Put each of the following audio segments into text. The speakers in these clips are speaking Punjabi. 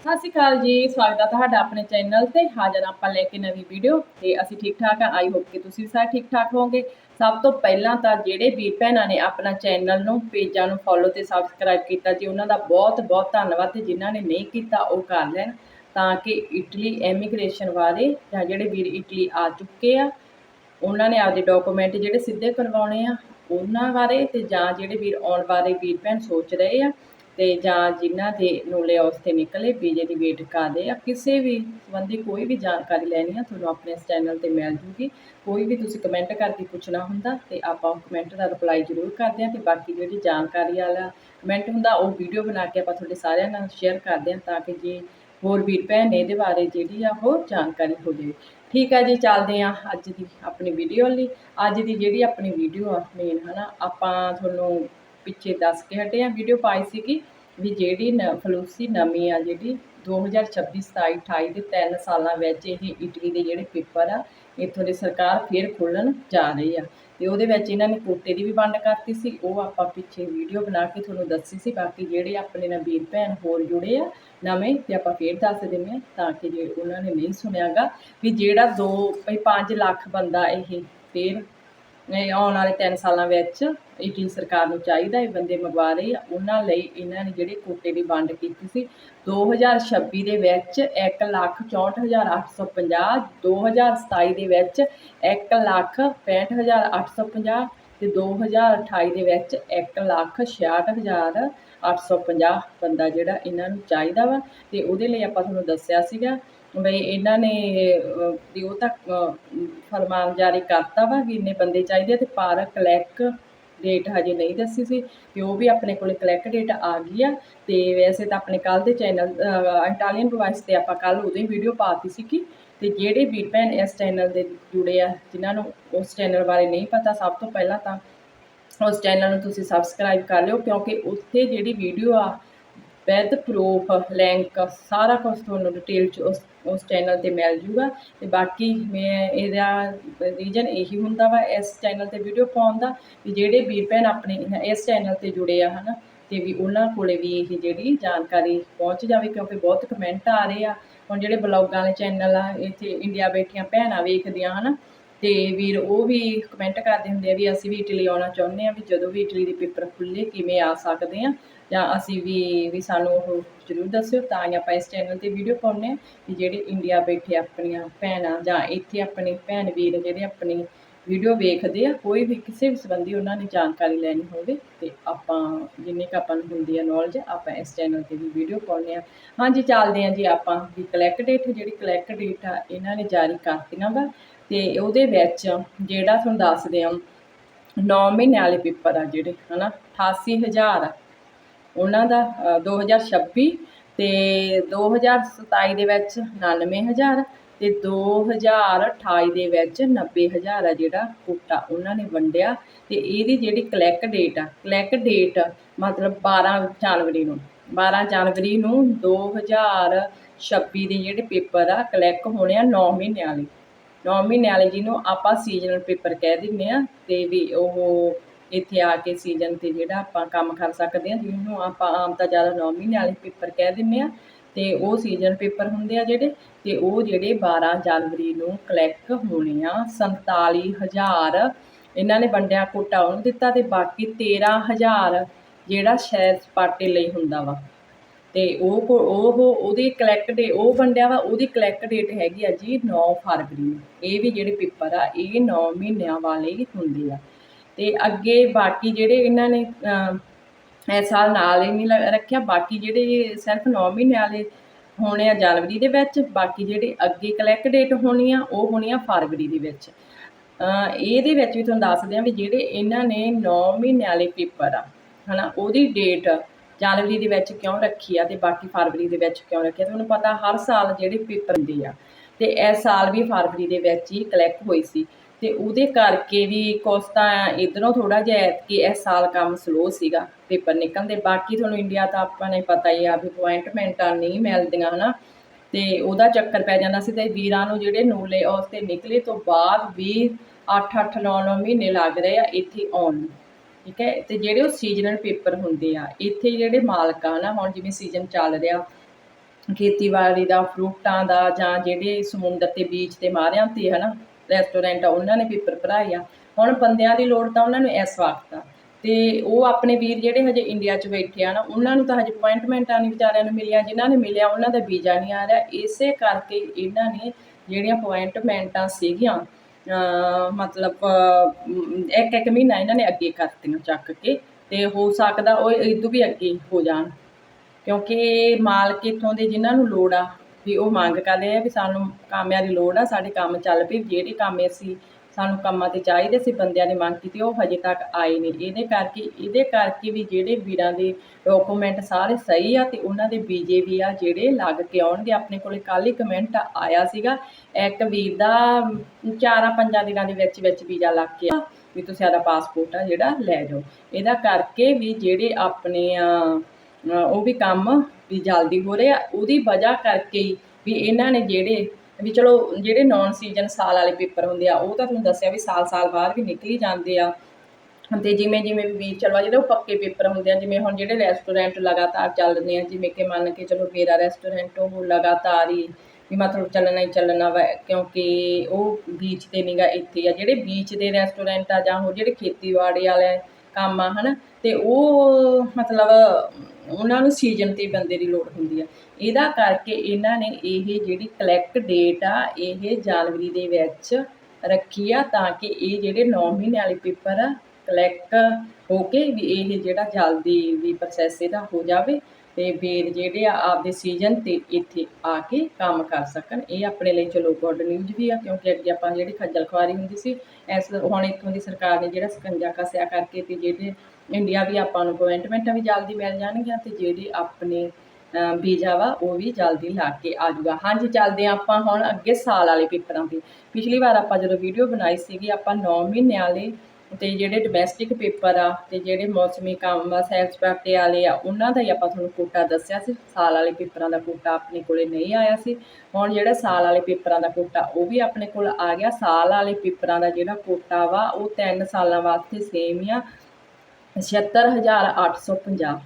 ਸਤਿ ਸ਼੍ਰੀ ਅਕਾਲ ਜੀ, ਸਵਾਗਤ ਹੈ ਤੁਹਾਡਾ ਆਪਣੇ ਚੈਨਲ ਤੇ। ਹਾਜ਼ਰ ਆਪਾਂ ਲੈ ਕੇ ਨਵੀਂ ਵੀਡੀਓ ਤੇ ਅਸੀਂ ਠੀਕ ਠਾਕ ਆ। ਆਈ ਹੋਪ ਕਿ ਤੁਸੀਂ ਵੀ ਸਾਰੇ ਠੀਕ ਠਾਕ ਹੋਵੋਗੇ। ਸਭ ਤੋਂ ਪਹਿਲਾਂ ਤਾਂ ਜਿਹੜੇ ਵੀਰ ਭੈਣਾਂ ਨੇ ਆਪਣਾ ਚੈਨਲ ਨੂੰ, ਪੇਜਾਂ ਨੂੰ ਫੋਲੋ ਤੇ ਸਬਸਕ੍ਰਾਈਬ ਕੀਤਾ ਜੀ, ਉਹਨਾਂ ਦਾ ਬਹੁਤ ਬਹੁਤ ਧੰਨਵਾਦ ਤੇ ਜਿਨ੍ਹਾਂ ਨੇ ਨਹੀਂ ਕੀਤਾ ਉਹ ਕਰ ਲੈਣ ਤਾਂ ਕਿ ਇਟਲੀ ਐਮੀਗ੍ਰੇਸ਼ਨ ਬਾਰੇ ਜਾਂ ਜਿਹੜੇ ਵੀਰ ਇਟਲੀ ਆ ਚੁੱਕੇ ਆ, ਉਹਨਾਂ ਨੇ ਆਪਦੇ ਡਾਕੂਮੈਂਟ ਜਿਹੜੇ ਸਿੱਧੇ ਕਰਵਾਉਣੇ ਆ, ਉਹਨਾਂ ਬਾਰੇ ਤੇ ਜਾਂ ਜਿਹੜੇ ਵੀਰ ਆਉਣ ਬਾਰੇ ਵੀਰ ਭੈਣ ਸੋਚ ਰਹੇ ਆ ਤੇ ਜਾਂ ਜਿਨ੍ਹਾਂ ਦੇ ਨੂਲੇ ਤੇ ਨਿਕਲੇ ਵੀਜ਼ੇ ਦੀ ਵੇਟ ਕਰਦੇ ਆ, ਕਿਸੇ ਵੀ ਸੰਬੰਧੀ ਕੋਈ ਵੀ ਜਾਣਕਾਰੀ ਲੈਣੀ ਆ, ਤੁਹਾਨੂੰ ਆਪਣੇ ਇਸ ਚੈਨਲ ਤੇ ਮਿਲ ਜੂਗੀ। ਕੋਈ ਵੀ ਤੁਸੀਂ ਕਮੈਂਟ ਕਰਕੇ ਪੁੱਛਣਾ ਹੁੰਦਾ ਤੇ ਆਪਾਂ ਉਹ ਕਮੈਂਟ ਦਾ ਰਿਪਲਾਈ ਜ਼ਰੂਰ ਕਰਦੇ ਆ ਤੇ ਬਾਕੀ ਜਿਹੜੀ ਜਾਣਕਾਰੀ ਵਾਲਾ ਕਮੈਂਟ ਹੁੰਦਾ, ਉਹ ਵੀਡੀਓ ਬਣਾ ਕੇ ਆਪਾਂ ਤੁਹਾਡੇ ਸਾਰਿਆਂ ਨਾਲ ਸ਼ੇਅਰ ਕਰਦੇ ਆ ਤਾਂ ਕਿ ਜੇ ਹੋਰ ਵੀਰ ਭੈਣ ਇਹਦੇ ਬਾਰੇ ਜਿਹੜੀ ਆ ਉਹ ਜਾਣਕਾਰੀ ਹੋ ਜਾਵੇ। ਠੀਕ ਹੈ ਜੀ, ਚੱਲਦੇ ਆ ਅੱਜ ਦੀ ਆਪਣੀ ਵੀਡੀਓ ਲਈ। ਅੱਜ ਦੀ ਜਿਹੜੀ ਆਪਣੀ ਵੀਡੀਓ ਆ ਮੇਨ ਹਨਾ, ਆਪਾਂ ਤੁਹਾਨੂੰ ਪਿੱਛੇ ਦੱਸ ਕੇ ਹਟੇ ਆ ਵੀਡੀਓ ਪਾਈ ਸੀਗੀ ਵੀ ਜਿਹੜੀ ਨ, ਫਲੂਸੀ ਨਵੀਂ ਆ ਜਿਹੜੀ 2026 27 28 ਦੇ 3 ਸਾਲਾਂ ਵਿੱਚ ਇਹ ਇਟਲੀ ਦੇ ਜਿਹੜੇ ਪੇਪਰ ਆ, ਇੱਥੋਂ ਦੀ ਸਰਕਾਰ ਫੇਰ ਖੋਲਣ ਜਾ ਰਹੀ ਆ। ਤੇ ਉਹਦੇ ਵਿੱਚ ਇਹਨਾਂ ਨੇ ਕੋਟੇ ਦੀ ਵੀ ਵੰਡ ਕਰਤੀ ਸੀ, ਉਹ ਆਪਾਂ ਪਿੱਛੇ ਵੀਡੀਓ ਬਣਾ ਕੇ ਤੁਹਾਨੂੰ ਦੱਸੀ ਸੀ, ਬਾਕੀ ਜਿਹੜੇ ਆਪਣੇ ਨਾਲ ਵੀਰ ਭੈਣ ਹੋਰ ਜੁੜੇ ਆ ਨਵੇਂ, ਤੇ ਆਪਾਂ ਫੇਰ ਦੱਸ ਦਿੰਦੇ ਆ ਤਾਂ ਕਿ ਜੇ ਉਹਨਾਂ ਨੇ ਨਹੀਂ ਸੁਣਿਆਗਾ, ਵੀ ਜਿਹੜਾ 2 ਭਈ 5 ਲੱਖ ਬੰਦਾ ਇਹ ਫੇਰ ਆਉਣ ਵਾਲੇ 3 ਸਾਲਾਂ ਵਿੱਚ ਇਟਲੀ ਸਰਕਾਰ ਨੂੰ ਚਾਹੀਦਾ ਇਹ ਬੰਦੇ ਮੰਗਵਾ ਰਹੇ ਆ ਉਹਨਾਂ ਲਈ ਇਹਨਾਂ ਨੇ ਜਿਹੜੇ ਕੋਟੇ ਦੀ ਵੰਡ ਕੀਤੀ ਸੀ 2026 ਦੇ ਵਿੱਚ 164850 2027 ਦੇ ਵਿੱਚ 165850 ਤੇ 2028 ਦੇ ਵਿੱਚ 166850 ਬੰਦਾ ਜਿਹੜਾ ਇਹਨਾਂ ਨੂੰ ਚਾਹੀਦਾ ਵਾ। ਤੇ ਉਹਦੇ ਲਈ ਆਪਾਂ ਤੁਹਾਨੂੰ ਦੱਸਿਆ ਸੀਗਾ ਬਈ ਇਹਨਾਂ ਨੇ ਵੀ ਉਹ ਤਾਂ ਫਰਮਾਨ ਜਾਰੀ ਕਰਤਾ ਵਾ ਵੀ ਇੰਨੇ ਬੰਦੇ ਚਾਹੀਦੇ ਤੇ ਪਰ ਕਲੈਕ ਡੇਟ ਹਜੇ ਨਹੀਂ ਦੱਸੀ ਸੀ ਤੇ ਉਹ ਵੀ ਆਪਣੇ ਕੋਲ ਕਲੈਕ ਡੇਟ ਆ ਗਈ ਆ ਤੇ ਵੈਸੇ ਤਾਂ ਆਪਣੇ ਕੱਲ ਦੇ ਚੈਨਲ ਇਟਾਲੀਅਨ ਵੌਇਸ ਤੇ ਆਪਾਂ ਕੱਲ ਉਹਦੀ ਵੀਡੀਓ ਪਾਤੀ ਸੀ ਕਿ ਤੇ ਜਿਹੜੇ ਵੀਰ ਭੈਣ ਇਸ ਚੈਨਲ ਦੇ ਜੁੜੇ ਆ, ਜਿਨ੍ਹਾਂ ਨੂੰ ਉਸ ਚੈਨਲ ਬਾਰੇ ਨਹੀਂ ਪਤਾ, ਸਭ ਤੋਂ ਪਹਿਲਾਂ ਤਾਂ ਉਸ ਚੈਨਲ ਨੂੰ ਤੁਸੀਂ ਸਬਸਕ੍ਰਾਈਬ ਕਰ ਲਿਓ ਕਿਉਂਕਿ ਉੱਥੇ ਜਿਹੜੀ ਵੀਡੀਓ ਆ ਵਿਦ, ਪ੍ਰੂਫ ਲਿੰਕ ਸਾਰਾ ਕੁਝ ਤੁਹਾਨੂੰ ਡਿਟੇਲ ਚ ਉਸ ਉਸ ਚੈਨਲ ਤੇ ਮਿਲ ਜੂਗਾ ਤੇ ਬਾਕੀ ਮੈਂ ਇਹਦਾ ਰੀਜਨ ਇਹੀ ਹੁੰਦਾ ਵਾ, ਇਸ ਚੈਨਲ ਤੇ ਵੀਡੀਓ ਪਾਉਣ ਦਾ ਵੀ ਜਿਹੜੇ ਵੀਰ ਭੈਣ ਆਪਣੇ ਇਸ ਚੈਨਲ ਤੇ ਜੁੜੇ ਆ ਹਨਾ, ਤੇ ਵੀ ਉਹਨਾਂ ਕੋਲੇ ਵੀ ਇਹ ਜਿਹੜੀ ਜਾਣਕਾਰੀ ਪਹੁੰਚ ਜਾਵੇ ਕਿਉਂਕਿ ਬਹੁਤ ਕਮੈਂਟ ਆ ਰਹੇ ਆ। ਹੁਣ ਜਿਹੜੇ ਬਲੌਗਾਂ ਵਾਲੇ ਚੈਨਲ ਆ, ਇੱਥੇ ਇੰਡੀਆ ਬੈਠੀਆਂ ਭੈਣਾਂ ਵੇਖਦੀਆਂ ਹਨਾ, ਤੇ ਵੀਰ ਉਹ ਵੀ ਕਮੈਂਟ ਕਰਦੇ ਹੁੰਦੇ ਆ ਵੀ ਅਸੀਂ ਵੀ ਇਟਲੀ ਆਉਣਾ ਚਾਹੁੰਦੇ ਆ ਵੀ ਜਦੋਂ ਵੀ ਇਟਲੀ ਦੇ ਪੇਪਰ ਖੁੱਲੇ ਕਿਵੇਂ ਆ ਸਕਦੇ ਆ। ਜਾਂ ਅਸੀਂ ਵੀ ਵੀ ਸਾਨੂੰ ਉਹ ਜ਼ਰੂਰ ਦੱਸਿਓ ਤਾਂ ਹੀ ਆਪਾਂ ਇਸ ਚੈਨਲ ਤੇ ਵੀਡੀਓ ਪਾਉਂਦੇ ਆ ਵੀ ਜਿਹੜੇ ਇੰਡੀਆ ਬੈਠੇ ਆਪਣੀਆਂ ਭੈਣਾਂ ਜਾਂ ਇੱਥੇ ਆਪਣੇ ਭੈਣ ਵੀਰ ਜਿਹੜੇ ਆਪਣੀ ਵੀਡੀਓ ਵੇਖਦੇ ਆ, ਕੋਈ ਵੀ ਕਿਸੇ ਵੀ ਸੰਬੰਧੀ ਉਹਨਾਂ ਨੇ ਜਾਣਕਾਰੀ ਲੈਣੀ ਹੋਵੇ ਤੇ ਆਪਾਂ ਜਿੰਨੇ ਕ ਆਪਾਂ ਨੂੰ ਹੁੰਦੀ ਆ ਨੌਲੇਜ ਆਪਾਂ ਇਸ ਚੈਨਲ ਤੇ ਵੀ ਵੀਡੀਓ ਪਾਉਂਦੇ ਆ ਹਾਂਜੀ, ਚੱਲਦੇ ਆ ਜੀ ਆਪਾਂ ਵੀ ਕਲੈਕਟ ਡੇਟ ਜਿਹੜੀ ਕਲੈਕਟ ਡੇਟ ਆ, ਇਹਨਾਂ ਨੇ ਜਾਰੀ ਕਰਤੀਆਂ ਵਾ ਤੇ ਉਹਦੇ ਵਿੱਚ ਜਿਹੜਾ ਤੁਹਾਨੂੰ ਦੱਸਦੇ ਆ 9 ਮਹੀਨੇ ਵਾਲੇ ਪੇਪਰ ਆ ਜਿਹੜੇ, ਹਨਾ 88000 ਉਹਨਾਂ ਦਾ 2026 ਤੇ 2027 ਦੇ ਵਿੱਚ 99000 ਤੇ 2028 ਦੇ ਵਿੱਚ 90000 ਆ ਜਿਹੜਾ ਕੋਟਾ ਉਹਨਾਂ ਨੇ ਵੰਡਿਆ ਤੇ ਇਹਦੀ ਜਿਹੜੀ ਕਲੈਕ ਡੇਟ ਆ ਕਲੈਕ ਡੇਟ ਮਤਲਬ 12 ਜਨਵਰੀ ਨੂੰ 12 ਜਨਵਰੀ ਨੂੰ 2026 ਦੇ ਜਿਹੜੇ ਪੇਪਰ ਆ ਕਲੈਕ ਹੋਣੇ ਆ 9 ਮਹੀਨਿਆਂ ਵਾਲੇ 9 ਮਹੀਨਿਆਂ ਵਾਲੇ ਜਿਹਨੂੰ ਆਪਾਂ ਸੀਜ਼ਨਲ ਪੇਪਰ ਕਹਿ ਦਿੰਦੇ ਆ ਤੇ ਵੀ ਉਹ ਇੱਥੇ ਆ ਕੇ ਸੀਜ਼ਨ ਤੇ ਜਿਹੜਾ ਆਪਾਂ ਕੰਮ ਕਰ ਸਕਦੇ ਹਾਂ, ਜਿਹਨੂੰ ਆਪਾਂ ਆਮ ਤਾਂ ਜ਼ਿਆਦਾ 9 ਮਹੀਨੇ ਵਾਲੇ ਪੇਪਰ ਕਹਿ ਦਿੰਦੇ ਆ ਤੇ ਉਹ ਸੀਜ਼ਨ ਪੇਪਰ ਹੁੰਦੇ ਆ ਜਿਹੜੇ, ਤੇ ਉਹ ਜਿਹੜੇ 12 ਜਨਵਰੀ ਨੂੰ ਕਲੈਕ ਹੋਣੇ ਆ 47000 ਇਹਨਾਂ ਨੇ ਵੰਡਿਆ ਕੋਟਾ ਉਹਨੂੰ ਦਿੱਤਾ ਤੇ ਬਾਕੀ 13000 ਜਿਹੜਾ ਸ਼ਹਿਰ ਸਪਾਟੇ ਲਈ ਹੁੰਦਾ ਵਾ। ਤੇ ਉਹ ਉਹ ਉਹਦੀ ਕਲੈਕਟ ਡੇ ਉਹ ਵੰਡਿਆ ਵਾ, ਉਹਦੀ ਕਲੈਕਟ ਡੇਟ ਹੈਗੀ ਆ ਜੀ 9 ਫਰਵਰੀ ਨੂੰ। ਇਹ ਵੀ ਜਿਹੜੇ ਪੇਪਰ ਆ, ਇਹ 9 ਮਹੀਨਿਆਂ ਵਾਲੇ ਹੁੰਦੇ ਆ। ਤੇ ਅੱਗੇ ਬਾਕੀ ਜਿਹੜੇ ਇਹਨਾਂ ਨੇ ਇਸ ਸਾਲ ਨਾਲ ਹੀ ਨਹੀਂ ਰੱਖਿਆ, ਬਾਕੀ ਜਿਹੜੇ ਸਿਰਫ 9 ਮਹੀਨੇ ਵਾਲੇ ਹੋਣੇ ਆ ਜਨਵਰੀ ਦੇ ਵਿੱਚ, ਬਾਕੀ ਜਿਹੜੇ ਅੱਗੇ ਕਲੈਕਟ ਡੇਟ ਹੋਣੀ ਆ, ਉਹ ਹੋਣੀ ਆ ਫਰਵਰੀ ਦੇ ਵਿੱਚ। ਇਹਦੇ ਵਿੱਚ ਵੀ ਤੁਹਾਨੂੰ ਦੱਸਦੇ ਆ ਵੀ ਜਿਹੜੇ ਇਹਨਾਂ ਨੇ 9 ਮਹੀਨੇ ਵਾਲੇ ਪੇਪਰ ਆ, ਹਨਾ, ਉਹਦੀ ਡੇਟ ਜਨਵਰੀ ਦੇ ਵਿੱਚ ਕਿਉਂ ਰੱਖੀ ਆ ਤੇ ਬਾਕੀ ਫਰਵਰੀ ਦੇ ਵਿੱਚ ਕਿਉਂ ਰੱਖਿਆ ਤੁਹਾਨੂੰ ਪਤਾ ਹਰ ਸਾਲ ਜਿਹੜੇ ਪੇਪਰ ਹੁੰਦੇ ਆ, ਤੇ ਇਸ ਸਾਲ ਵੀ ਫਰਵਰੀ ਦੇ ਵਿੱਚ ਹੀ ਕਲੈਕਟ ਹੋਈ ਸੀ। ਤੇ ਉਹਦੇ ਕਰਕੇ ਵੀ ਕੁਛ ਤਾਂ ਇਧਰੋਂ ਥੋੜਾ ਜਿਹਾ ਕਿ ਇਸ ਸਾਲ ਕੰਮ ਸਲੋ ਸੀਗਾ ਪੇਪਰ ਨਿਕਲਣ ਦੇ ਬਾਕੀ ਤੁਹਾਨੂੰ ਇੰਡੀਆ ਤਾਂ ਆਪਾਂ ਨੇ ਪਤਾ ਹੀ ਆ ਵੀ ਅਪਾਇੰਟਮੈਂਟਾਂ ਨਹੀਂ ਮਿਲਦੀਆਂ, ਹਨਾ। ਤੇ ਉਹਦਾ ਚੱਕਰ ਪੈ ਜਾਂਦਾ ਸੀ ਤੇ ਵੀਰਾਂ ਨੂੰ ਜਿਹੜੇ ਨੂਲੇ ਉਸ ਤੇ ਨਿਕਲੇ ਤੋਂ ਬਾਅਦ ਵੀ 8-8 9-9 ਮਹੀਨੇ ਲੱਗ ਰਹੇ ਆ ਇੱਥੇ ਆਉਣ ਨੂੰ, ਠੀਕ ਹੈ? ਤੇ ਜਿਹੜੇ ਉਹ ਸੀਜ਼ਨਲ ਪੇਪਰ ਹੁੰਦੇ ਆ, ਇੱਥੇ ਜਿਹੜੇ ਮਾਲਕ ਆ ਨਾ ਹੁਣ ਜਿਵੇਂ ਸੀਜ਼ਨ ਚੱਲ ਰਿਹਾ, ਖੇਤੀਬਾੜੀ ਦਾ, ਫਰੂਟਾਂ ਦਾ ਜਾਂ ਜਿਹੜੇ ਸਮੁੰਦਰ ਤੇ ਬੀਚ ਤੇ ਮਾਰਿਆਂ ਤੇ, ਹਨਾ ਰੈਸਟੋਰੈਂਟ ਆ, ਉਹਨਾਂ ਨੇ ਪੇਪਰ ਭਰਾਏ ਆ। ਹੁਣ ਬੰਦਿਆਂ ਦੀ ਲੋੜ ਤਾਂ ਉਹਨਾਂ ਨੂੰ ਇਸ ਵਕਤ ਆ। ਤੇ ਉਹ ਆਪਣੇ ਵੀਰ ਜਿਹੜੇ ਹਜੇ ਇੰਡੀਆ 'ਚ ਬੈਠੇ ਆ ਨਾ, ਉਹਨਾਂ ਨੂੰ ਤਾਂ ਹਜੇ ਅਪਾਇੰਟਮੈਂਟਾਂ ਨਹੀਂ ਵਿਚਾਰਿਆਂ ਨੂੰ ਮਿਲੀਆਂ, ਜਿਨ੍ਹਾਂ ਨੇ ਮਿਲਿਆ ਉਹਨਾਂ ਦਾ ਵੀਜ਼ਾ ਨਹੀਂ ਆ ਰਿਹਾ। ਇਸੇ ਕਰਕੇ ਇਹਨਾਂ ਨੇ ਜਿਹੜੀਆਂ ਅਪਾਇੰਟਮੈਂਟਾਂ ਸੀਗੀਆਂ ਮਤਲਬ ਇੱਕ ਇੱਕ ਮਹੀਨਾ ਇਹਨਾਂ ਨੇ ਅੱਗੇ ਕਰਤੀਆਂ ਚੱਕ ਕੇ, ਤੇ ਹੋ ਸਕਦਾ ਉਹ ਇਦੋਂ ਵੀ ਅੱਗੇ ਹੋ ਜਾਣ। ਕਿਉਂਕਿ ਮਾਲਕ ਇੱਥੋਂ ਦੇ ਜਿਨ੍ਹਾਂ ਨੂੰ ਲੋੜ ਆ ਵੀ ਉਹ ਮੰਗ ਕਰਦੇ ਆ ਵੀ ਸਾਨੂੰ ਕਾਮਿਆਂ ਦੀ ਲੋੜ ਆ, ਸਾਡੇ ਕੰਮ ਚੱਲ ਪਏ, ਜਿਹੜੇ ਕੰਮ ਅਸੀਂ ਸਾਨੂੰ ਕੰਮਾਂ ਤੇ ਚਾਹੀਦੇ ਸੀ, ਬੰਦਿਆਂ ਨੇ ਮੰਗ ਕੀਤੀ, ਉਹ ਹਜੇ ਤੱਕ ਆਏ ਨਹੀਂ। ਇਹਦੇ ਕਰਕੇ ਇਹਦੇ ਕਰਕੇ ਵੀ ਜਿਹੜੇ ਵੀਰਾਂ ਦੇ ਡਾਕੂਮੈਂਟ ਸਾਰੇ ਸਹੀ ਆ ਤੇ ਉਹਨਾਂ ਦੇ ਵੀਜ਼ੇ ਵੀ ਆ, ਜਿਹੜੇ ਲੱਗ ਕੇ ਆਉਣਗੇ, ਆਪਣੇ ਕੋਲੇ ਕੱਲ੍ਹ ਹੀ ਕਮੈਂਟ ਆਇਆ ਸੀਗਾ, ਇੱਕ ਵੀਰ ਦਾ ਚਾਰਾਂ ਪੰਜਾਂ ਦਿਨਾਂ ਦੇ ਵਿੱਚ ਵਿੱਚ ਵੀਜ਼ਾ ਲੱਗ ਕੇ ਆ ਵੀ ਤੁਸੀਂ ਆਦਾ ਪਾਸਪੋਰਟ ਆ ਜਿਹੜਾ ਲੈ ਜਾਓ। ਇਹਦਾ ਕਰਕੇ ਵੀ ਜਿਹੜੇ ਆਪਣੇ ਆ ਉਹ ਵੀ ਕੰਮ ਵੀ ਜਲਦੀ ਹੋ ਰਿਹਾ। ਉਹਦੀ ਵਜ੍ਹਾ ਕਰਕੇ ਵੀ ਇਹਨਾਂ ਨੇ ਜਿਹੜੇ ਵੀ ਚਲੋ ਜਿਹੜੇ ਨੌਨ ਸੀਜ਼ਨ ਸਾਲ ਵਾਲੇ ਪੇਪਰ ਹੁੰਦੇ ਆ, ਉਹ ਤਾਂ ਤੁਹਾਨੂੰ ਦੱਸਿਆ ਵੀ ਸਾਲ ਸਾਲ ਬਾਅਦ ਵੀ ਨਿਕਲੀ ਜਾਂਦੇ ਆ। ਤੇ ਜਿਵੇਂ ਜਿਵੇਂ ਵੀ ਚਲੋ ਜਿਹੜੇ ਉਹ ਪੱਕੇ ਪੇਪਰ ਹੁੰਦੇ ਆ, ਜਿਵੇਂ ਹੁਣ ਜਿਹੜੇ ਰੈਸਟੋਰੈਂਟ ਲਗਾਤਾਰ ਚੱਲਦੇ ਆ, ਜਿਵੇਂ ਕਿ ਮੰਨ ਕੇ ਚਲੋ ਮੇਰਾ ਰੈਸਟੋਰੈਂਟ ਉਹ ਲਗਾਤਾਰ ਹੀ ਵੀ ਮਤਲਬ ਚੱਲਣਾ ਹੀ ਚੱਲਣਾ ਵਾ, ਕਿਉਂਕਿ ਉਹ ਬੀਚ ਤੇ ਨਹੀਂਗਾ ਇੱਥੇ ਆ। ਜਿਹੜੇ ਬੀਚ ਦੇ ਰੈਸਟੋਰੈਂਟ ਆ ਜਾਂ ਹੋਰ ਜਿਹੜੇ ਖੇਤੀਬਾੜੀ ਵਾਲੇ ਕੰਮ ਆ, ਹਨਾ? ਤੇ ਉਹ ਮਤਲਬ ਉਹਨਾਂ ਨੂੰ ਸੀਜ਼ਨ ਤੇ ਬੰਦੇ ਦੀ ਲੋੜ ਹੁੰਦੀ ਆ। ਇਹਦਾ ਕਰਕੇ ਇਹਨਾਂ ਨੇ ਇਹ ਜਿਹੜੀ ਕਲੈਕਟ ਡੇਟ ਆ, ਇਹ ਜਨਵਰੀ ਦੇ ਵਿੱਚ ਰੱਖੀ ਆ ਤਾਂ ਕਿ ਇਹ ਜਿਹੜੇ 9 ਮਹੀਨੇ ਵਾਲੇ ਪੇਪਰ ਆ ਕਲੈਕਟ ਹੋ ਕੇ ਵੀ ਇਹ ਜਿਹੜਾ ਜਲਦੀ ਵੀ ਪ੍ਰੋਸੈਸ ਇਹਦਾ ਹੋ ਜਾਵੇ। ਤੇ ਫਿਰ ਜਿਹੜੇ ਆ ਆਪਦੇ ਸੀਜ਼ਨ ਤੇ ਇੱਥੇ ਆ ਕੇ ਕੰਮ ਕਰ ਸਕਣ। ਇਹ ਆਪਣੇ ਲਈ ਚਲੋ ਗੁੱਡ ਨਿਊਜ਼ ਵੀ ਆ ਕਿਉਂਕਿ ਅੱਗੇ ਆਪਾਂ ਜਿਹੜੀ ਖੱਜਲ ਖੁਆਰੀ ਹੁੰਦੀ ਸੀ ਇਸ ਹੁਣ ਇੱਥੋਂ ਦੀ ਸਰਕਾਰ ਨੇ ਜਿਹੜਾ ਸਕੰਜਾ ਕੱਸਿਆ ਕਰਕੇ ਤੇ ਜਿਹੜੇ ਇੰਡੀਆ ਵੀ ਆਪਾਂ ਨੂੰ ਅਪਾਇੰਟਮੈਂਟਾਂ ਵੀ ਜਲਦੀ ਮਿਲ ਜਾਣਗੀਆਂ ਤੇ ਜਿਹੜੇ ਆਪਣੇ ਅ, ਵੀਜ਼ਾ ਵਾ ਉਹ ਵੀ ਜਲਦੀ ਲਾ ਕੇ ਆ ਜਾਊਗਾ ਹਾਂਜੀ ਚੱਲਦੇ ਹਾਂ ਆਪਾਂ ਹੁਣ ਅੱਗੇ ਸਾਲ ਵਾਲੇ ਪੇਪਰਾਂ ਤੇ। ਪਿਛਲੀ ਵਾਰ ਆਪਾਂ ਜਦੋਂ ਵੀਡੀਓ ਬਣਾਈ ਸੀਗੀ ਆਪਾਂ 9 ਮਹੀਨਿਆਂ ਵਾਲੇ ਤੇ ਜਿਹੜੇ ਡੋਮੈਸਟਿਕ ਪੇਪਰ ਆ ਤੇ ਜਿਹੜੇ ਮੌਸਮੀ ਕੰਮ ਆ, ਸੈਰ ਸਪਾਟੇ ਵਾਲੇ ਆ, ਉਹਨਾਂ ਦਾ ਹੀ ਆਪਾਂ ਤੁਹਾਨੂੰ ਕੋਟਾ ਦੱਸਿਆ ਸੀ। ਸਾਲ ਵਾਲੇ ਪੇਪਰਾਂ ਦਾ ਕੋਟਾ ਆਪਣੇ ਕੋਲੇ ਨਹੀਂ ਆਇਆ ਸੀ। ਹੁਣ ਜਿਹੜਾ ਸਾਲ ਵਾਲੇ ਪੇਪਰਾਂ ਦਾ ਕੋਟਾ, ਉਹ ਵੀ ਆਪਣੇ ਕੋਲ ਆ ਗਿਆ। ਸਾਲ ਵਾਲੇ ਪੇਪਰਾਂ ਦਾ ਜਿਹੜਾ ਕੋਟਾ ਵਾ, ਉਹ 3 ਸਾਲਾਂ ਵਾਸਤੇ ਸੇਮ ਹੀ ਆ। 76850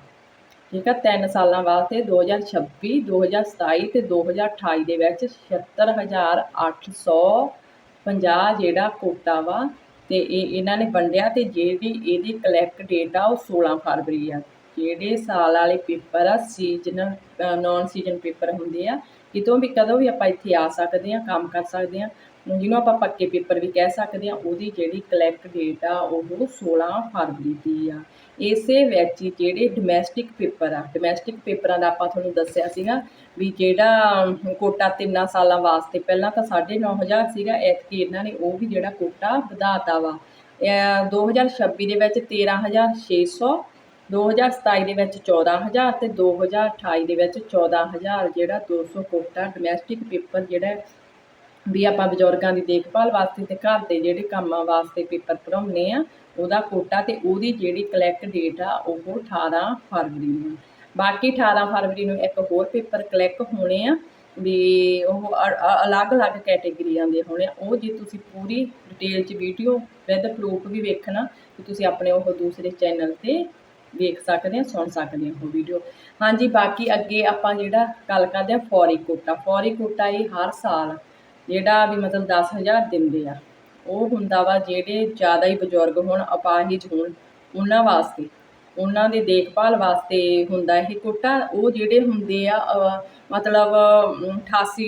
ਠੀਕ ਆ, ਤਿੰਨ ਸਾਲਾਂ ਵਾਸਤੇ 2026 2027 ਤੇ 2028 ਦੇ ਵਿੱਚ 76850 ਜਿਹੜਾ ਕੋਟਾ ਵਾ ਤੇ ਇਹ ਇਹਨਾਂ ਨੇ ਵੰਡਿਆ ਤੇ ਜਿਹੜੀ ਇਹਦੀ ਕਲੈਕਟ ਡੇਟ ਆ ਉਹ 16 ਫਰਵਰੀ ਆ। ਜਿਹੜੇ ਸਾਲ ਵਾਲੇ ਪੇਪਰ ਆ ਸੀਜ਼ਨ ਨਾਨ ਸੀਜ਼ਨ ਪੇਪਰ ਹੁੰਦੇ ਆ, ਕਿਤੋਂ ਵੀ ਕਦੋਂ ਵੀ ਆਪਾਂ ਇੱਥੇ ਆ ਸਕਦੇ ਆ, ਕੰਮ ਕਰ ਸਕਦੇ ਆ, ਜਿਹਨੂੰ ਆਪਾਂ ਪੱਕੇ ਪੇਪਰ ਵੀ ਕਹਿ ਸਕਦੇ ਆ, ਉਹਦੀ ਜਿਹੜੀ ਕਲੈਕਟ ਡੇਟ ਆ, ਉਹ 16 ਫਰਵਰੀ ਦੀ ਆ। ਇਸੇ ਵਿੱਚ ਹੀ ਜਿਹੜੇ ਡੋਮੈਸਟਿਕ ਪੇਪਰ ਆ ਡੋਮੈਸਟਿਕ ਪੇਪਰਾਂ ਦਾ ਆਪਾਂ ਤੁਹਾਨੂੰ ਦੱਸਿਆ ਸੀਗਾ ਵੀ ਜਿਹੜਾ ਕੋਟਾ ਤਿੰਨਾਂ ਸਾਲਾਂ ਵਾਸਤੇ, ਪਹਿਲਾਂ ਤਾਂ 9500 ਸੀਗਾ, ਐਤਕੀ ਇਹਨਾਂ ਨੇ ਉਹ ਵੀ ਜਿਹੜਾ ਕੋਟਾ ਵਧਾਤਾ ਵਾ। ਇਹ 2026 ਦੇ ਵਿੱਚ 13600 2027 ਦੇ ਵਿੱਚ 14000 ਤੇ 2028 ਦੇ ਵਿੱਚ 14000 ਜਿਹੜਾ 200 ਕੋਟਾ ਡੋਮੈਸਟਿਕ ਪੇਪਰ ਜਿਹੜਾ ਵੀ ਆਪਾਂ ਬਜ਼ੁਰਗਾਂ ਦੀ ਦੇਖਭਾਲ ਵਾਸਤੇ ਤੇ ਘਰ ਦੇ ਜਿਹੜੇ ਕੰਮਾਂ ਵਾਸਤੇ ਪੇਪਰ ਭਰਾਉਂਦੇ ਆ ਉਹਦਾ ਕੋਟਾ ਤੇ ਉਹਦੀ ਜਿਹੜੀ ਕਲੈਕਟ ਡੇਟ ਆ, ਉਹ 18 ਫਰਵਰੀ ਨੂੰ। ਬਾਕੀ 18 ਫਰਵਰੀ ਨੂੰ ਇੱਕ ਹੋਰ ਪੇਪਰ ਕਲੈਕ ਹੋਣੇ ਆ, ਵੀ ਉਹ ਅਲੱਗ-ਅਲੱਗ ਕੈਟੇਗਰੀਆਂ ਦੇ ਹੋਣੇ ਆ। ਉਹ ਜੇ ਤੁਸੀਂ ਪੂਰੀ ਡਿਟੇਲ ਚ ਵੀਡੀਓ ਵਿਦ ਪ੍ਰੂਫ ਵੀ ਵੇਖਣਾ, ਤੇ ਤੁਸੀਂ ਆਪਣੇ ਉਹ ਦੂਸਰੇ ਚੈਨਲ ਤੇ ਵੇਖ ਸਕਦੇ ਆ, ਸੁਣ ਸਕਦੇ ਆ ਉਹ ਵੀਡੀਓ ਹਾਂਜੀ, ਬਾਕੀ ਅੱਗੇ ਆਪਾਂ ਜਿਹੜਾ ਗੱਲ ਕਰਦੇ ਆ, ਫੌਰੀ ਕੋਟਾ। ਫੌਰੀ ਕੋਟਾ ਇਹ ਹਰ ਸਾਲ ਜਿਹੜਾ ਵੀ ਮਤਲਬ 10000 ਦਿੰਦੇ ਆ। ਉਹ ਹੁੰਦਾ ਵਾ ਜਿਹੜੇ ਜ਼ਿਆਦਾ ਹੀ ਬਜ਼ੁਰਗ ਹੋਣ ਅਪਾਹਿਜ ਹੋਣ ਉਹਨਾਂ ਵਾਸਤੇ। ਉਹਨਾਂ ਦੀ ਦੇਖਭਾਲ ਵਾਸਤੇ ਹੁੰਦਾ ਇਹ ਕੋਟਾ ਉਹ ਜਿਹੜੇ ਹੁੰਦੇ ਆ ਮਤਲਬ ਅਮ, 88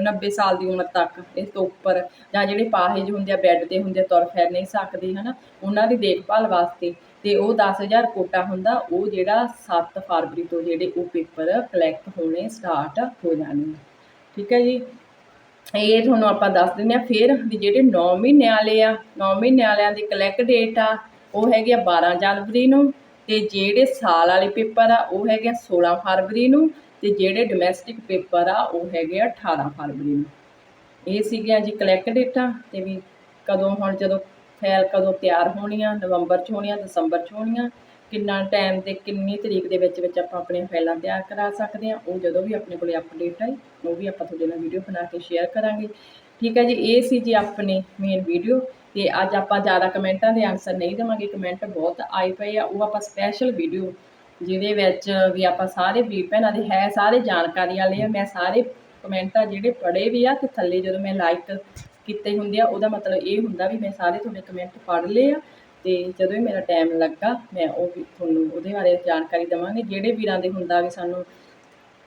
90 ਸਾਲ ਦੀ ਉਮਰ ਤੱਕ ਇਸ ਤੋਂ ਉੱਪਰ ਜਾਂ ਜਿਹੜੇ ਪਾਹੇਜ ਹੁੰਦੇ ਆ ਬੈੱਡ ਤੇ ਹੁੰਦੇ ਆ ਤੁਰ ਫਿਰ ਨਹੀਂ ਸਕਦੇ ਹਨਾ? ਉਹਨਾਂ ਦੀ ਦੇਖਭਾਲ ਵਾਸਤੇ ਤੇ ਉਹ 10000 ਕੋਟਾ ਹੁੰਦਾ ਉਹ ਜਿਹੜਾ 7 ਫਰਵਰੀ ਤੋਂ ਜਿਹੜੇ ਉਹ ਪੇਪਰ ਕਲੈਕਟ ਹੋਣੇ ਸਟਾਰਟ ਹੋ ਜਾਣੇ। ਠੀਕ ਹੈ ਜੀ? ਇਹ ਤੁਹਾਨੂੰ ਆਪਾਂ ਦੱਸ ਦਿੰਦੇ ਆ ਫਿਰ ਵੀ ਜਿਹੜੇ 9 ਮਹੀਨੇ ਵਾਲੇ ਆ 9 ਮਹੀਨੇ ਵਾਲਿਆਂ ਦੀ ਕਲੈਕਟ ਡੇਟ ਆ, ਉਹ ਹੈਗੀ ਆ 12 ਜਨਵਰੀ ਨੂੰ ਤੇ ਜਿਹੜੇ ਸਾਲ ਵਾਲੇ ਪੇਪਰ ਆ, ਉਹ ਹੈਗੇ ਆ 16 ਫਰਵਰੀ ਨੂੰ ਤੇ ਜਿਹੜੇ ਡੋਮੈਸਟਿਕ ਪੇਪਰ ਆ, ਉਹ ਹੈਗੇ ਆ 18 ਫਰਵਰੀ ਨੂੰ। ਇਹ ਸੀਗੀਆਂ ਜੀ ਕਲੈਕਟ ਡੇਟਾਂ ਤੇ ਵੀ ਕਦੋਂ ਹੁਣ ਜਦੋਂ ਫਾਈਲ ਕਦੋਂ ਤਿਆਰ ਹੋਣੀਆਂ, ਨਵੰਬਰ 'ਚ ਹੋਣੀਆਂ, ਦਸੰਬਰ 'ਚ ਹੋਣੀਆਂ ਕਿੰਨਾ ਟਾਈਮ ਤੇ ਕਿੰਨੀ ਤਰੀਕ ਦੇ ਵਿੱਚ ਵਿੱਚ ਆਪਾਂ ਆਪਣੀਆਂ ਫਾਈਲਾਂ ਤਿਆਰ ਕਰਾ ਸਕਦੇ ਹਾਂ, ਉਹ ਜਦੋਂ ਵੀ ਆਪਣੇ ਕੋਲੇ ਅਪਡੇਟ ਆਈ, ਉਹ ਵੀ ਆਪਾਂ ਤੁਹਾਡੇ ਨਾਲ ਵੀਡੀਓ ਬਣਾ ਕੇ ਸ਼ੇਅਰ ਕਰਾਂਗੇ। ਠੀਕ ਹੈ ਜੀ, ਇਹ ਸੀ ਜੀ ਆਪਣੀ ਮੇਨ ਵੀਡੀਓ ਤੇ ਅੱਜ ਆਪਾਂ ਜ਼ਿਆਦਾ ਕਮੈਂਟਾਂ ਦੇ ਆਨਸਰ ਨਹੀਂ ਦੇਵਾਂਗੇ ਕਮੈਂਟ ਬਹੁਤ ਆਏ ਪਏ ਆ, ਉਹ ਆਪਾਂ ਸਪੈਸ਼ਲ ਵੀਡੀਓ ਜਿਹਦੇ ਵਿੱਚ ਵੀ ਆਪਾਂ ਸਾਰੇ ਵੀਰ ਭੈਣਾਂ ਦੇ ਹੈ, ਸਾਰੇ ਜਾਣਕਾਰੀ ਵਾਲੇ ਆ, ਮੈਂ ਸਾਰੇ ਕਮੈਂਟ ਆ ਜਿਹੜੇ ਪੜ੍ਹੇ ਵੀ ਆ ਤੇ ਥੱਲੇ ਜਦੋਂ ਮੈਂ ਲਾਈਕ ਕੀਤੇ ਹੁੰਦੇ ਆ, ਉਹਦਾ ਮਤਲਬ ਇਹ ਹੁੰਦਾ ਵੀ ਮੈਂ ਸਾਰੇ ਤੁਹਾਡੇ ਕਮੈਂਟ ਪੜ੍ਹ ਲਏ ਆ। ਤੇ ਜਦੋਂ ਵੀ ਮੇਰਾ ਟਾਈਮ ਲੱਗਾ, ਮੈਂ ਉਹ ਵੀ ਤੁਹਾਨੂੰ ਉਹਦੇ ਬਾਰੇ ਜਾਣਕਾਰੀ ਦੇਵਾਂਗੀ। ਜਿਹੜੇ ਵੀਰਾਂ ਦੇ ਹੁੰਦਾ ਵੀ ਸਾਨੂੰ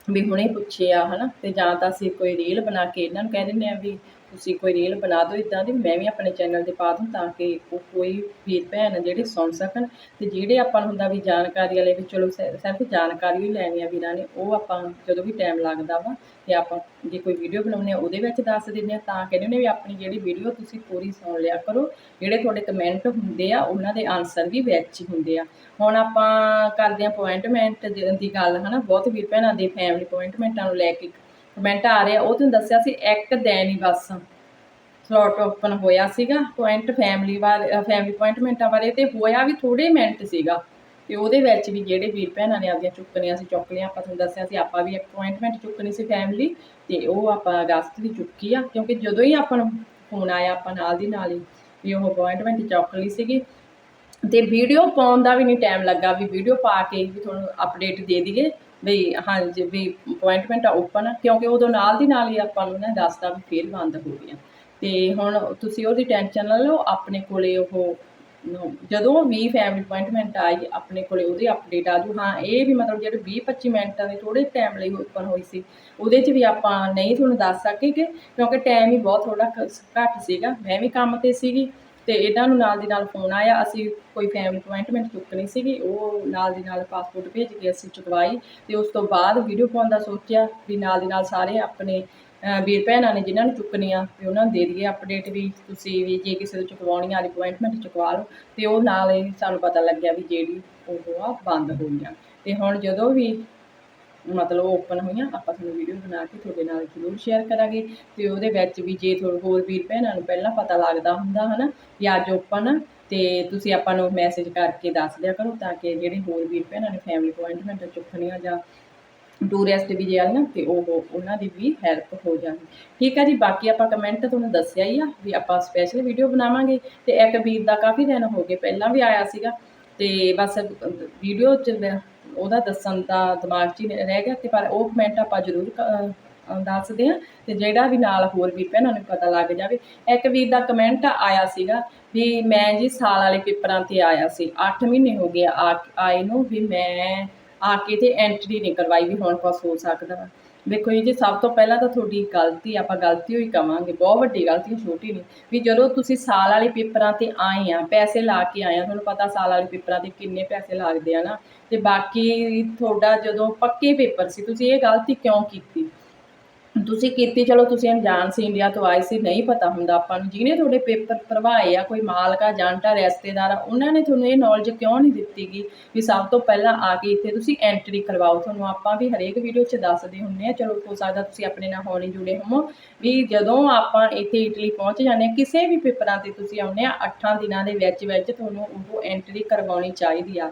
ਵੀ ਹੁਣੇ ਪੁੱਛੇ ਪੁੱਛਿਆ ਹਨਾ, ਤੇ ਜਾਂ ਤਾਂ ਅਸੀਂ ਕੋਈ ਰੀਲ ਬਣਾ ਕੇ ਇਹਨਾਂ ਨੂੰ ਕਹਿ ਦਿੰਦੇ ਆ ਵੀ ਤੁਸੀਂ ਕੋਈ ਰੀਲ ਬਣਾ ਦਿਓ ਇਦਾਂ ਦੀ ਮੈਂ ਵੀ ਆਪਣੇ ਚੈਨਲ ਤੇ ਪਾ ਦੂੰ ਤਾਂ ਕਿ ਉਹ ਕੋਈ ਵੀਰ ਭੈਣ ਜਿਹੜੇ ਸੁਣ ਸਕਣ ਤੇ ਜਿਹੜੇ ਆਪਾਂ ਨੂੰ ਹੁੰਦਾ ਵੀ ਜਾਣਕਾਰੀ ਵਾਲੇ ਵੀ ਚਲੋ ਸਿ- ਸਿਰਫ ਜਾਣਕਾਰੀ ਹੀ ਲੈਣੀ ਆ ਵੀਰਾਂ ਨੇ, ਉਹ ਆਪਾਂ ਜਦੋਂ ਵੀ ਟਾਈਮ ਲੱਗਦਾ ਵਾ ਤੇ ਆਪਾਂ ਜੇ ਕੋਈ ਵੀਡੀਓ ਬਣਾਉਂਦੇ ਆ, ਉਹਦੇ ਵਿੱਚ ਦੱਸ ਦਿੰਦੇ ਆ ਤਾਂ ਕਹਿੰਦੇ ਨੇ ਵੀ ਆਪਣੀ ਜਿਹੜੀ ਵੀਡੀਓ ਤੁਸੀਂ ਪੂਰੀ ਸੁਣ ਲਿਆ ਕਰੋ, ਜਿਹੜੇ ਤੁਹਾਡੇ ਕਮੈਂਟ ਹੁੰਦੇ ਆ, ਉਹਨਾਂ ਦੇ ਆਨਸਰ ਵੀ ਵਿੱਚ ਹੀ ਹੁੰਦੇ ਆ। ਹੁਣ ਆਪਾਂ ਕਰਦੇ ਆ ਅਪਾਇੰਟਮੈਂਟ ਦੀ ਗੱਲ, ਹਨਾ, ਬਹੁਤ ਵੀਰ ਭੈਣਾਂ ਦੇ ਫੈਮਿਲੀ ਅਪਾਇੰਟਮੈਂਟਾਂ ਨੂੰ ਲੈ ਕੇ ਕਮੈਂਟ ਆ ਰਿਹਾ, ਉਹ ਤੁਹਾਨੂੰ ਦੱਸਿਆ ਸੀ ਐਕਟ ਦਿਨ ਹੀ ਬਸ। ਸਲੋਟ ਓਪਨ ਹੋਇਆ ਸੀਗਾ ਪੁਆਇੰਟ ਫੈਮਿਲੀ ਬਾਰੇ ਫੈਮਿਲੀ ਅਪਾਇੰਟਮੈਂਟਾਂ ਬਾਰੇ ਤੇ ਹੋਇਆ ਵੀ ਥੋੜੇ ਮਿੰਟ ਸੀਗਾ। ਤੇ ਉਹਦੇ ਵਿੱਚ ਵੀ ਜਿਹੜੇ ਵੀਰ ਭੈਣਾਂ ਨੇ ਆਪਦੀਆਂ ਚੁੱਕਣੀਆਂ ਸੀ, ਚੁੱਕ ਲਿਆ ਆਪਾਂ ਤੁਹਾਨੂੰ ਦੱਸਿਆ ਸੀ ਆਪਾਂ ਵੀ ਇੱਕ ਅਪਾਇੰਟਮੈਂਟ ਚੁੱਕਣੀ ਸੀ ਫੈਮਿਲੀ ਤੇ ਉਹ ਆਪਾਂ ਅਗਸਤ ਦੀ ਚੁੱਕੀ ਆ, ਕਿਉਂਕਿ ਜਦੋਂ ਹੀ ਆਪਾਂ ਨੂੰ ਫੋਨ ਆਇਆ ਆਪਾਂ ਨਾਲ ਦੀ ਨਾਲ ਹੀ ਵੀ ਉਹ ਅਪਾਇੰਟਮੈਂਟ ਚੁੱਕ ਲਈ ਸੀਗੀ। ਅਤੇ ਵੀਡੀਓ ਪਾਉਣ ਦਾ ਵੀ ਨਹੀਂ ਟਾਈਮ ਲੱਗਾ ਵੀ ਵੀਡੀਓ ਪਾ ਕੇ ਵੀ ਤੁਹਾਨੂੰ ਅਪਡੇਟ ਦੇ ਦਈਏ ਵੀ ਹਾਂਜੀ ਵੀ ਅਪਾਇੰਟਮੈਂਟ ਓਪਨ ਆ, ਕਿਉਂਕਿ ਉਦੋਂ ਨਾਲ ਦੀ ਨਾਲ ਹੀ ਆਪਾਂ ਨੂੰ ਨਾ ਦੱਸਦਾ ਵੀ ਫੇਰ ਬੰਦ ਹੋ ਗਿਆ ਤੇ ਹੁਣ ਤੁਸੀਂ ਉਹਦੀ ਟੈਨਸ਼ਨ ਨਾ ਲਓ, ਆਪਣੇ ਕੋਲੇ ਉਹ ਜਦੋਂ ਵੀ ਫੈਮਿਲੀ ਅਪਾਇੰਟਮੈਂਟ ਆਈ, ਆਪਣੇ ਕੋਲੇ ਉਹਦੀ ਅਪਡੇਟ ਆ ਜੂ। ਹਾਂ, ਇਹ ਵੀ ਮਤਲਬ ਜਿਹੜੇ 20 25 ਮਿੰਟਾਂ ਦੇ ਥੋੜੇ ਟਾਈਮ ਲਈ ਓਪਨ ਹੋਈ ਸੀ, ਉਹਦੇ 'ਚ ਵੀ ਆਪਾਂ ਨਹੀਂ ਤੁਹਾਨੂੰ ਦੱਸ ਸਕੇਗੇ, ਕਿਉਂਕਿ ਟਾਈਮ ਹੀ ਬਹੁਤ ਥੋੜਾ ਘੱਟ ਸੀਗਾ। ਮੈਂ ਵੀ ਕੰਮ ਤੇ ਸੀਗੀ ਤੇ ਇਹਨਾਂ ਨੂੰ ਨਾਲ ਦੀ ਨਾਲ ਫੋਨ ਆਇਆ, ਅਸੀਂ ਕੋਈ ਫੈਮਿਲੀ ਅਪਾਇੰਟਮੈਂਟ ਚੁੱਕਣੀ ਸੀਗੀ, ਉਹ ਨਾਲ ਦੀ ਨਾਲ ਪਾਸਪੋਰਟ ਭੇਜ ਕੇ ਅਸੀਂ ਚੁਕਵਾਈ ਤੇ ਉਸ ਤੋਂ ਬਾਅਦ ਵੀਡੀਓ ਪਾਉਣ ਦਾ ਸੋਚਿਆ ਵੀ ਨਾਲ ਦੀ ਨਾਲ ਸਾਰੇ ਆਪਣੇ ਵੀਰ ਭੈਣਾਂ ਨੇ ਜਿਨ੍ਹਾਂ ਨੂੰ ਚੁੱਕਣੀਆਂ ਆ ਵੀ ਉਹਨਾਂ ਨੂੰ ਦੇ ਦਈਏ ਅਪਡੇਟ ਵੀ ਤੁਸੀਂ ਵੀ ਜੇ ਕਿਸੇ ਨੂੰ ਚੁਕਵਾਉਣੀ ਆ ਅਪਾਇੰਟਮੈਂਟ ਚੁਕਵਾ ਲਓ ਤੇ ਉਹ ਨਾਲ ਹੀ ਸਾਨੂੰ ਪਤਾ ਲੱਗਿਆ ਵੀ ਜਿਹੜੀ ਉਹ ਆ ਬੰਦ ਹੋ ਹੋਈਆਂ ਤੇ ਹੁਣ ਜਦੋਂ ਵੀ ਮਤਲਬ ਓਪਨ ਹੋਈਆਂ, ਆਪਾਂ ਤੁਹਾਨੂੰ ਵੀਡੀਓ ਬਣਾ ਕੇ ਤੁਹਾਡੇ ਨਾਲ ਜ਼ਰੂਰ ਸ਼ੇਅਰ ਕਰਾਂਗੇ ਤੇ ਉਹਦੇ ਵਿੱਚ ਵੀ ਜੇ ਤੁਹਾਨੂੰ ਹੋਰ ਵੀਰ ਭੈਣਾਂ ਨੂੰ ਪਹਿਲਾਂ ਪਤਾ ਲੱਗਦਾ ਹੁੰਦਾ ਹਨਾ ਵੀ ਅੱਜ ਓਪਨ ਆ, ਤੇ ਤੁਸੀਂ ਆਪਾਂ ਨੂੰ ਮੈਸੇਜ ਕਰਕੇ ਦੱਸ ਦਿਆ ਕਰੋ ਤਾਂ ਕਿ ਜਿਹੜੇ ਹੋਰ ਵੀਰ ਭੈਣਾਂ ਨੇ ਫੈਮਿਲੀ ਅਪਾਇੰਟਮੈਂਟ ਚੁੱਕਣੀਆਂ ਜਾਂ ਟੂਰਿਸਟ ਵੀ ਜੇ ਵਾਲੀਆਂ ਤੇ ਉਹ ਉਹਨਾਂ ਦੀ ਵੀ ਹੈਲਪ ਹੋ ਜਾਵੇ। ਠੀਕ ਹੈ ਜੀ, ਬਾਕੀ ਆਪਾਂ ਕਮੈਂਟ ਤੁਹਾਨੂੰ ਦੱਸਿਆ ਹੀ ਆ ਵੀ ਆਪਾਂ ਸਪੈਸ਼ਲ ਵੀਡੀਓ ਬਣਾਵਾਂਗੇ ਤੇ ਇੱਕ ਵੀਰ ਦਾ ਕਾਫੀ ਦਿਨ ਹੋ ਗਏ ਪਹਿਲਾਂ ਵੀ ਆਇਆ ਸੀਗਾ, ਤੇ ਬਸ ਵੀਡੀਓ ਚ ਉਹਦਾ ਦੱਸਣ ਦਾ ਦਿਮਾਗ 'ਚ ਹੀ ਰਹਿ ਗਿਆ ਤੇ ਪਰ ਉਹ ਕਮੈਂਟ ਆਪਾਂ ਜ਼ਰੂਰ ਦੱਸਦੇ ਆ ਤੇ ਜਿਹੜਾ ਵੀ ਨਾਲ ਹੋਰ ਵੀ ਭੈਣਾਂ ਨੂੰ ਪਤਾ ਲੱਗ ਜਾਵੇ। ਇੱਕ ਵੀਰ ਦਾ ਕਮੈਂਟ ਆਇਆ ਸੀਗਾ ਵੀ ਮੈਂ ਜੀ ਸਾਲ ਵਾਲੇ ਪੇਪਰਾਂ ਤੇ ਆਇਆ ਸੀ। 8 ਮਹੀਨੇ ਹੋ ਗਏ ਆਏ ਨੂੰ ਵੀ ਮੈਂ ਆ ਕੇ ਤੇ ਐਂਟਰੀ ਨਹੀਂ ਕਰਵਾਈ ਵੀ ਹੁਣ ਕੁਛ ਹੋ ਸਕਦਾ ਵਾ। ਦੇਖੋ ਜੀ ਸਭ ਤੋਂ ਪਹਿਲਾਂ ਤਾਂ ਤੁਹਾਡੀ ਗਲਤੀ, ਆਪਾਂ ਗਲਤੀ ਹੋਈ ਕਵਾਂਗੇ, ਬਹੁਤ ਵੱਡੀ ਗਲਤੀ, ਛੋਟੀ ਨਹੀਂ। ਵੀ ਜਦੋਂ ਤੁਸੀਂ ਸਾਲ ਵਾਲੇ ਪੇਪਰਾਂ ਤੇ ਆਏ ਆ, ਪੈਸੇ ਲਾ ਕੇ ਆਏ ਆ, ਤੁਹਾਨੂੰ ਪਤਾ ਸਾਲ ਵਾਲੇ ਪੇਪਰਾਂ ਤੇ ਕਿੰਨੇ ਪੈਸੇ ਲੱਗਦੇ ਆ ਨਾ। ਤੇ ਬਾਕੀ ਤੁਹਾਡਾ ਜਦੋਂ ਪੱਕੇ ਪੇਪਰ ਸੀ, ਤੁਸੀਂ ਇਹ ਗਲਤੀ ਕਿਉਂ ਕੀਤੀ? ਤੁਸੀਂ ਕੀਤੀ, ਚਲੋ ਤੁਸੀਂ ਅਣਜਾਣ ਸੀ ਇੰਡੀਆ ਤੋਂ ਆਏ ਸੀ, ਨਹੀਂ ਪਤਾ ਹੁੰਦਾ ਆਪਾਂ ਨੂੰ, ਜਿਹਨੇ ਤੁਹਾਡੇ ਪੇਪਰ ਭਰਵਾਏ ਆ, ਕੋਈ ਮਾਲਕ ਆ ਏਜੰਟ ਆ ਰਿਸ਼ਤੇਦਾਰ ਆ, ਉਹਨਾਂ ਨੇ ਤੁਹਾਨੂੰ ਇਹ ਨੌਲੇਜ ਕਿਉਂ ਨਹੀਂ ਦਿੱਤੀਗੀ ਵੀ ਸਭ ਤੋਂ ਪਹਿਲਾਂ ਆ ਕੇ ਇੱਥੇ ਤੁਸੀਂ ਐਂਟਰੀ ਕਰਵਾਓ? ਤੁਹਾਨੂੰ ਆਪਾਂ ਵੀ ਹਰੇਕ ਵੀਡੀਓ 'ਚ ਦੱਸਦੇ ਹੁੰਨੇ ਆ, ਚਲੋ ਹੋ ਸਕਦਾ ਤੁਸੀਂ ਆਪਣੇ ਨਾਲ ਹੋਣੀ ਜੁੜੇ ਹੋਵੋ, ਵੀ ਜਦੋਂ ਆਪਾਂ ਇੱਥੇ ਇਟਲੀ ਪਹੁੰਚ ਜਾਂਦੇ ਆ ਕਿਸੇ ਵੀ ਪੇਪਰਾਂ ਤੇ ਤੁਸੀਂ ਆਉਂਦੇ ਆ 8 ਦਿਨਾਂ ਦੇ ਵਿੱਚ ਵਿੱਚ ਤੁਹਾਨੂੰ ਉਹ ਐਂਟਰੀ ਕਰਵਾਉਣੀ ਚਾਹੀਦੀ ਆ।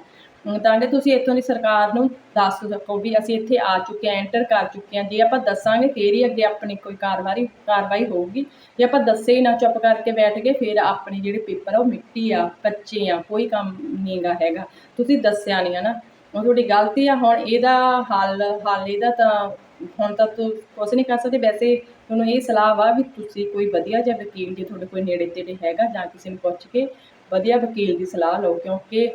ਤਾਂ ਕਿ ਤੁਸੀਂ ਇੱਥੋਂ ਦੀ ਸਰਕਾਰ ਨੂੰ ਦੱਸ ਸਕੋ ਵੀ ਅਸੀਂ ਇੱਥੇ ਆ ਚੁੱਕੇ ਆ ਐਂਟਰ ਕਰ ਚੁੱਕੇ ਆ ਜੇ ਆਪਾਂ ਦੱਸਾਂਗੇ, ਫੇਰ ਹੀ ਅੱਗੇ ਆਪਣੀ ਕੋਈ ਕਾਰਵਾਈ ਕਾਰਵਾਈ ਹੋਊਗੀ। ਜੇ ਆਪਾਂ ਦੱਸੇ ਹੀ ਨਾ ਚੁੱਪ ਕਰਕੇ ਬੈਠ ਗਏ ਫਿਰ ਆਪਣੇ ਜਿਹੜੇ ਪੇਪਰ ਆ ਉਹ ਮਿੱਟੀ ਆ, ਕੱਚੇ ਆ, ਕੋਈ ਕੰਮ ਨਹੀਂਗਾ ਹੈਗਾ। ਤੁਸੀਂ ਦੱਸਿਆ ਨਹੀਂ ਹੈ ਨਾ ਉਹ ਤੁਹਾਡੀ ਗਲਤੀ ਆ। ਹੁਣ ਇਹਦਾ ਹੱਲ ਹੱਲ ਇਹਦਾ ਤਾਂ ਹੁਣ ਤਾਂ ਤੂੰ ਕੁਛ ਨਹੀਂ ਕਰ ਸਕਦੇ। ਵੈਸੇ ਤੁਹਾਨੂੰ ਇਹ ਸਲਾਹ ਵਾ ਵੀ ਤੁਸੀਂ ਕੋਈ ਵਧੀਆ ਜਿਹਾ ਵਕੀਲ ਜੇ ਤੁਹਾਡੇ ਕੋਈ ਨੇੜੇ ਤੇੜੇ ਹੈਗਾ ਜਾਂ ਕਿਸੇ ਨੂੰ ਪੁੱਛ ਕੇ ਵਧੀਆ ਵਕੀਲ ਦੀ ਸਲਾਹ ਲਓ। ਕਿਉਂਕਿ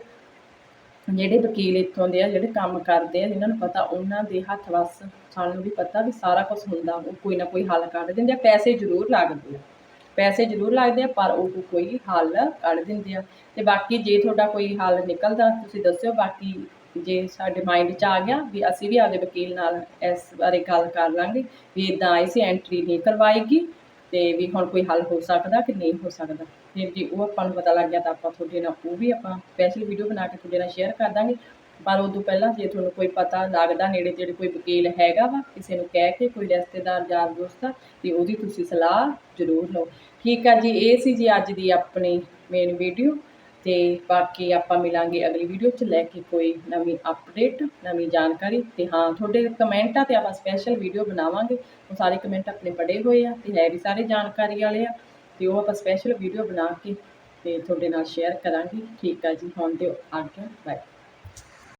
ਜਿਹੜੇ ਵਕੀਲ ਇੱਥੋਂ ਦੇ ਆ, ਜਿਹੜੇ ਕੰਮ ਕਰਦੇ ਆ, ਜਿਨ੍ਹਾਂ ਨੂੰ ਪਤਾ ਉਹਨਾਂ ਦੇ ਹੱਥ ਵੱਸ, ਸਾਨੂੰ ਵੀ ਪਤਾ ਵੀ ਸਾਰਾ ਕੁਝ ਹੁੰਦਾ, ਉਹ ਕੋਈ ਨਾ ਕੋਈ ਹੱਲ ਕੱਢ ਦਿੰਦੇ ਆ, ਪੈਸੇ ਜ਼ਰੂਰ ਲੱਗਦੇ ਆ। ਪੈਸੇ ਜ਼ਰੂਰ ਲੱਗਦੇ ਆ, ਪਰ ਉਹ ਕੋਈ ਹੱਲ ਕੱਢ ਦਿੰਦੇ ਆ। ਤੇ ਬਾਕੀ ਜੇ ਤੁਹਾਡਾ ਕੋਈ ਹੱਲ ਨਿਕਲਦਾ, ਤੁਸੀਂ ਦੱਸਿਓ, ਬਾਕੀ ਜੇ ਸਾਡੇ ਮਾਈਂਡ 'ਚ ਆ ਗਿਆ ਵੀ ਅਸੀਂ ਵੀ ਆਪਦੇ ਵਕੀਲ ਨਾਲ ਇਸ ਬਾਰੇ ਗੱਲ ਕਰ ਲਾਂਗੇ, ਵੀ ਇਦਾਂ ਆਈ ਸੀ ਐਂਟਰੀ ਨਹੀਂ ਕਰਵਾਏਗੀ, ਤੇ ਵੀ ਹੁਣ ਕੋਈ ਹੱਲ ਹੋ ਸਕਦਾ ਕਿ ਨਹੀਂ ਹੋ ਸਕਦਾ। ਫਿਰ ਜੇ ਉਹ ਆਪਾਂ ਨੂੰ ਪਤਾ ਲੱਗ ਗਿਆ ਤਾਂ ਆਪਾਂ ਤੁਹਾਡੇ ਨਾਲ ਉਹ ਵੀ ਆਪਾਂ ਸਪੈਸ਼ਲ ਵੀਡੀਓ ਬਣਾ ਕੇ ਤੁਹਾਡੇ ਨਾਲ ਸ਼ੇਅਰ ਕਰ ਦਾਂਗੇ। ਪਰ ਉਦੋਂ ਪਹਿਲਾਂ ਜੇ ਤੁਹਾਨੂੰ ਕੋਈ ਪਤਾ ਲੱਗਦਾ ਨੇੜੇ ਤੇੜੇ ਕੋਈ ਵਕੀਲ ਹੈਗਾ ਵਾ, ਕਿਸੇ ਨੂੰ ਕਹਿ ਕੇ ਕੋਈ ਰਿਸ਼ਤੇਦਾਰ ਯਾਰ ਦੋਸਤ ਆ, ਤੇ ਉਹਦੀ ਤੁਸੀਂ ਸਲਾਹ ਜ਼ਰੂਰ ਲਓ। ਠੀਕ ਆ ਜੀ, ਇਹ ਸੀ ਜੀ ਅੱਜ ਦੀ ਆਪਣੀ ਮੇਨ ਵੀਡੀਓ ਤੇ ਬਾਕੀ ਆਪਾਂ ਮਿਲਾਂਗੇ ਅਗਲੀ ਵੀਡੀਓ 'ਚ ਲੈ ਕੇ ਕੋਈ ਨਵੀਂ ਅਪਡੇਟ ਨਵੀਂ ਜਾਣਕਾਰੀ। ਤੇ ਹਾਂ, ਤੁਹਾਡੇ ਕਮੈਂਟਾਂ ਤੇ ਆਪਾਂ ਸਪੈਸ਼ਲ ਵੀਡੀਓ ਬਣਾਵਾਂਗੇ। ਉਹ ਸਾਰੇ ਕਮੈਂਟ ਆਪਣੇ ਪੜੇ ਹੋਏ ਆ ਤੇ ਹੈ ਵੀ ਸਾਰੇ ਜਾਣਕਾਰੀ ਵਾਲੇ ਆ। ਤੇ ਉਹ ਆਪਾਂ ਸਪੈਸ਼ਲ ਵੀਡੀਓ ਬਣਾ ਕੇ ਤੇ ਤੁਹਾਡੇ ਨਾਲ ਸ਼ੇਅਰ ਕਰਾਂਗੇ। ਠੀਕ ਆ ਜੀ, ਹੁਣ ਦਿਓ ਆਗਿਆ ਬਾਏ